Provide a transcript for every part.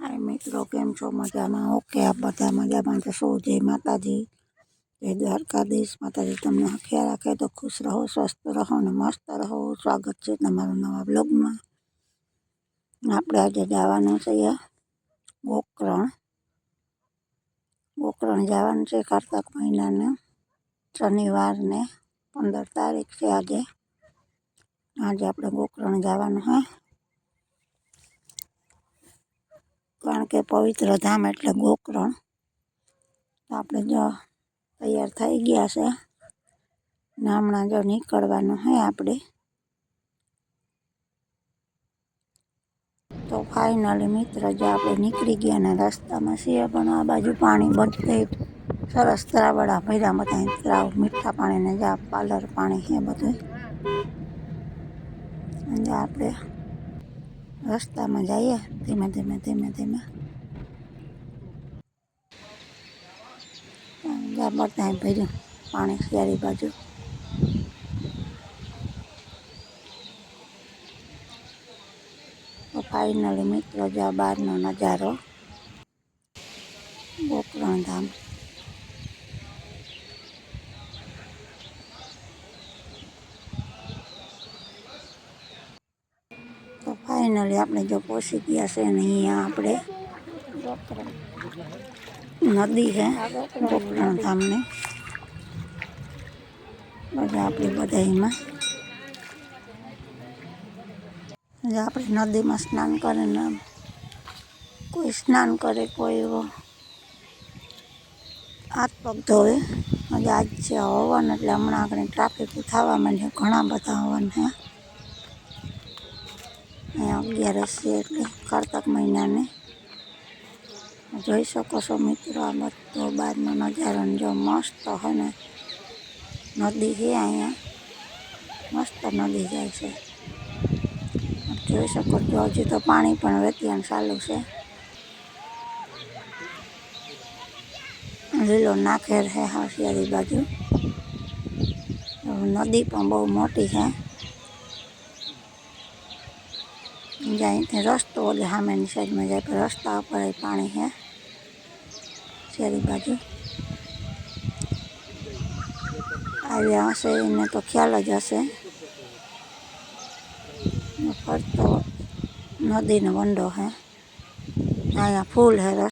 હાય મિત્રો કેમ છો મજામાં ઓકે આ બધા મજામાં જશો જય માતાજી જય દ્વારકાધીશ માતાજી તમને ખ્યાલ રાખે તો ખુશ રહો સ્વસ્થ રહો અને મસ્ત રહો સ્વાગત છે તમારું નવા બ્લોગમાં આપણે આજે જવાનું છે ગોકરણ. ગોકરણ જવાનું છે કારતક મહિનાને શનિવારને, પંદર તારીખ છે આજે. આજે આપણે ગોકરણ જવાનું હે. કારણ કે પવિત્ર ધામ એટલે ગોકરણ. તો આપણે જો તૈયાર થઈ ગયા છે. ને હમણાં જો નીકળવાનું હે આપણે. તો ફાઇનલી મિત્ર જો આપણે નીકળી ગયા ને રસ્તામાં છીએ પણ આ બાજુ પાણી બધે સરસ તરાવડા ભર્યા બધા તરાવ મીઠા પાણીને જા પાલર પાણી છે બધું અને આપણે રસ્તામાં જઈએ ધીમે ધીમે ધીમે ધીમે જ્યાં બધા ભર્યું પાણી શિયાળી બાજુ ફાઇનલી મિત્રો આ બહારનો નજારો. ગોકરણ ધામ. તો ફાઇનલી આપણે જો પહોંચી ગયા છે ને અહીંયા આપણે. નદી છે ગોકરણ ધામની. બધા આપણી બધા એમાં આપણે નદીમાં સ્નાન કરે ને કોઈ સ્નાન કરે, કોઈ એવો હાથ પગ ધોવે. આજે આજ છે હવન એટલે હમણાં આગળ ટ્રાફિક થવા માંડ્યો. ઘણા બધા હવન હે. અહીંયા અગિયારસ છે એટલે કારતક મહિનાને. જોઈ શકો છો મિત્રો આ બધો બાદનો નજારો જો મસ્ત હોય ને. નદી છે અહીંયા. મસ્ત નદી જાય છે. જોઈ શકો છો હજી તો પાણી પણ વેતિયાન ચાલુ છે લીલો નાખેર છે હાંસિયારી બાજુ નદી પણ બહુ મોટી છે જાય ત્યાં રસ્તો એટલે સામેની સાઈડમાં જાય પણ રસ્તા ઉપર પાણી છે શેરી બાજુ આવ્યા હશે એને તો ખ્યાલ જ હશે नदी ने बंडो है। आया फूल है रस।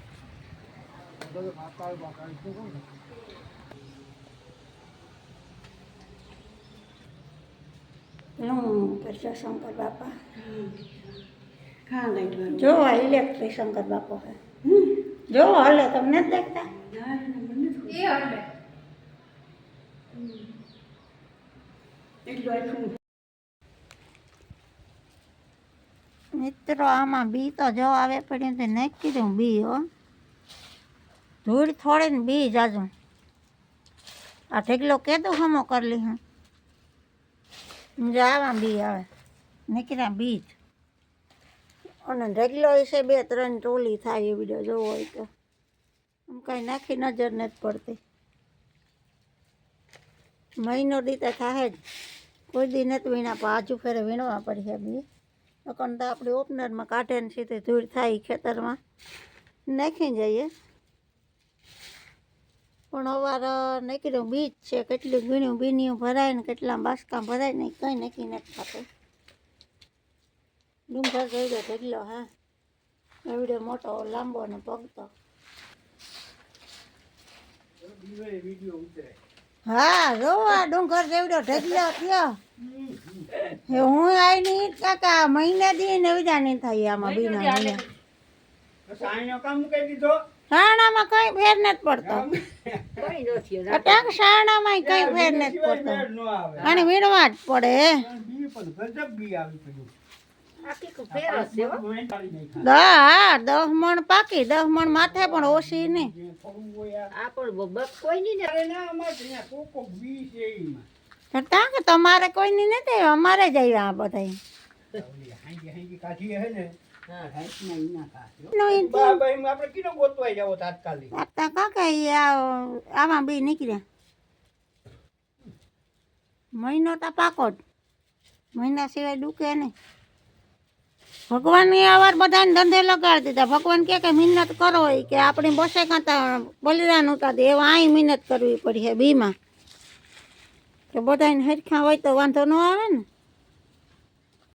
નું કરશો શંકર બાપા ખાં લઈ જો આ ઇલેક્ટ્રિક શંકર બાપો છે જો હાલે તમને જ દેખતા એ હલે મિત્રો આમાં બી તો જો આવે પડ્યું તે નાખી દઉં બી હો ધૂળ થોડી ને બી જાજુ. આ ઢેગલો કેદું હમો કરી લી હું. આમાં બી આવે. નીકળ્યા બીજ અને ઢગલો વિશે બે ત્રણ ટોલી થાય એ વીડિયો જોવો હોય તો. આમ કાંઈ નાખી નજર નથી પડતી. મહિનો રીતે થાય જ. કોઈ દી નથી વીણા, પણ આજુ ફેરે વીણવા પડી બી. નકર તો આપણે ઓપનરમાં કાઢે ને સીધે ધૂળ થાય ખેતરમાં. નાખી જઈએ. પણ અવાર નીકળ્યું બીજ છે કેટલું ગીણ્યું બીનીયું ભરાય ને કેટલા બાસકા ભરાય ને કંઈ નક્કી નથી થતું. ડુંગર જોઈ ગયો ઢગલો હા. એવડો મોટો લાંબો ને પગતો હા જોવા આ ડુંગર જેવડો ઢગલો થયો. એ હું આઈ નહીં કાકા મહિના દી ને વિજા નહીં થાય આમાં બીના મહિના કામ મૂકી દીધો. શાણામાં કઈ ફેર નથી પડતો. અટક શાણામાં કઈ ફેર નથી પડતો. ફેર ન આવે. અને વીણવા જ પડે. બી પણ ગજબ બી આવી પડ્યું. દહ હા? દહ મણ પાકી દહ મણ માથે પણ ઓછી નહીં. જે થોડું હોય આ- અરે ના, અમારે તો અહીંયા કોક કોક બી છે એમાં. તાં કે તમારે કોઈની નથી અમારે જ આવ્યા આ બધા આમાં બી નીકળ્યા મહિનો તો પાકો મહિના સિવાય દુખે નહીં ભગવાનની અવાર બધાને ધંધે લગાડી દીધા ભગવાન કે કે મહેનત કરો કે આપણી બસે કાંતા બલિદાન ઉતાર એવા અહીં મહેનત કરવી પડી છે બીમાં તો બધાને હરખા હોય તો વાંધો ન આવે ને